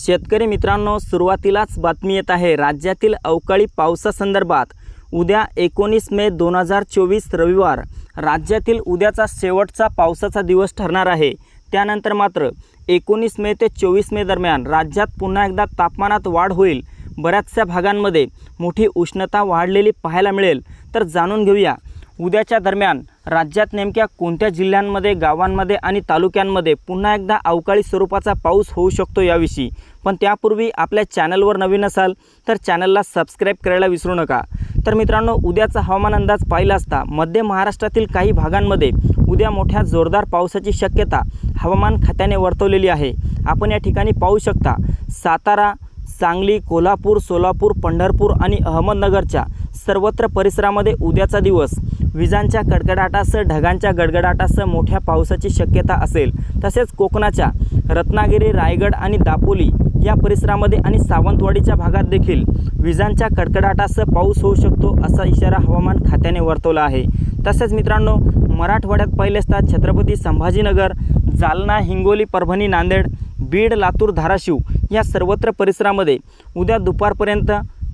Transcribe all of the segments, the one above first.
शेतकरी मित्रांनो सुरुवातीलाच बातमी येत आहे. राज्यातील अवकाळी पावसासंदर्भात उद्या एकोणीस मे दोन हजार चोवीस रविवार राज्यातील उद्याचा शेवटचा पावसाचा दिवस ठरणार आहे. त्यानंतर मात्र एकोणीस मे ते चोवीस मे दरम्यान राज्यात पुन्हा एकदा तापमानात वाढ होईल. बऱ्याचशा भागांमध्ये मोठी उष्णता वाढलेली पाहायला मिळेल. तर जाणून घेऊया. उद्याच्या दरम्यान राज्यात नेमक्या कोणत्या जिल्ह्यांमध्ये गावांमध्ये आणि तालुक्यांमध्ये पुन्हा एकदा अवकाळी स्वरूपाचा पाऊस होऊ शकतो याविषयी? पण त्यापूर्वी आपल्या चॅनलवर नवीन असाल तर चॅनलला सबस्क्राईब करायला विसरू नका. तर मित्रांनो उद्याचा हवामान अंदाज पाहिला असता मध्य महाराष्ट्रातील काही भागांमध्ये उद्या मोठ्या जोरदार पावसाची शक्यता हवामान खात्याने वर्तवलेली आहे. आपण या ठिकाणी पाहू शकता सातारा सांगली कोल्हापूर सोलापूर पंढरपूर आणि अहमदनगरच्या सर्वत्र परिसरामध्ये उद्याचा दिवस. विजांच्या कडकडाटासह ढगांच्या गडगडाटासह मोठ्या पावसाची शक्यता असेल. तसेच कोकणाच्या रत्नागिरी रायगड आणि दापोली या परिसरामध्ये आणि सावंतवाडीच्या भागात देखील विजांच्या कडकडाटासह पाऊस होऊ शकतो असा इशारा हवामान खात्याने वर्तवला आहे. तसेच मित्रांनो मराठवाड्यात पहिले असतात छत्रपती संभाजीनगर जालना हिंगोली परभणी नांदेड बीड लातूर धाराशिव या सर्वत्र परिसरामध्ये उद्या दुपारपर्यंत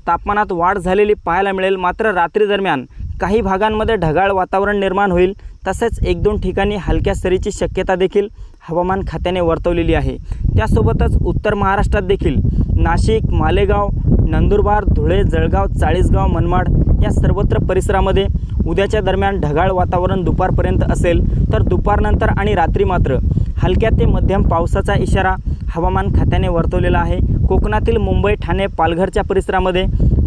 तापमानात वाढ झालेली पाहायला मिळेल. मात्र रात्री दरम्यान काही भागांमध्ये ढगाळ वातावरण निर्माण होईल तसेच एक दोन ठिकाणी हलक्या सरीची शक्यता देखील हवामान खात्याने वर्तवलेली आहे. त्यासोबतच उत्तर महाराष्ट्रात देखील नाशिक मालेगाव नंदुरबार धुळे जळगाव चाळीसगाव मनमाड या सर्वत्र परिसरामध्ये उद्याच्या दरम्यान ढगाळ वातावरण दुपारपर्यंत असेल तर दुपारनंतर आणि रात्री मात्र हलक्या ते मध्यम पावसाचा इशारा हवामान खात्याने वर्तवलेला आहे. कोकणातील मुंबई ठाणे पालघरच्या परिसरामध्ये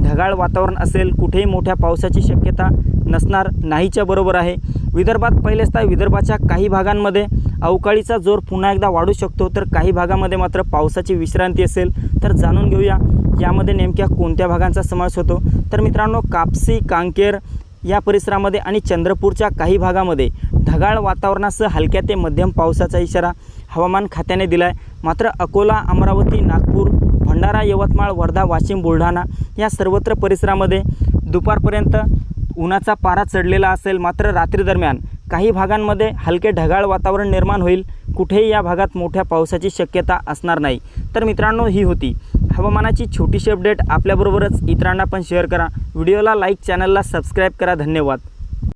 ढगाळ वातावरण असेल कुठेही मोठ्या पावसाची शक्यता नसणार नाहीच्या बरोबर आहे. विदर्भात पहिलेच तर विदर्भाच्या काही भागांमध्ये अवकाळीचा जोर पुन्हा एकदा वाढू शकतो. तर काही भागामध्ये मात्र पावसाची विश्रांती असेल तर जाणून घेऊया यामध्ये नेमक्या कोणत्या भागांचा समावेश होतो. तर मित्रांनो कापसी कांकेर या परिसरामध्ये आणि चंद्रपूरच्या काही भागामध्ये ढगाळ वातावरणासह हलक्या ते मध्यम पावसाचा इशारा हवामान खात्याने दिला आहे मात्र अकोला अमरावती नागपूर भंडारा यवतमाळ वर्धा वाशिम बुलढाणा या सर्वत्र परिसरामध्ये दुपारपर्यंत उन्हाचा पारा चढलेला असेल. मात्र रात्री दरम्यान काही भागांमध्ये हलके ढगाळ वातावरण निर्माण होईल. कुठेही या भागात मोठ्या पावसाची शक्यता असणार नाही. तर मित्रांनो ही होती हवामानाची छोटीशी अपडेट. आपल्याबरोबरच इतरांना पण शेअर करा. व्हिडिओला लाईक चॅनलला सबस्क्राईब करा. धन्यवाद.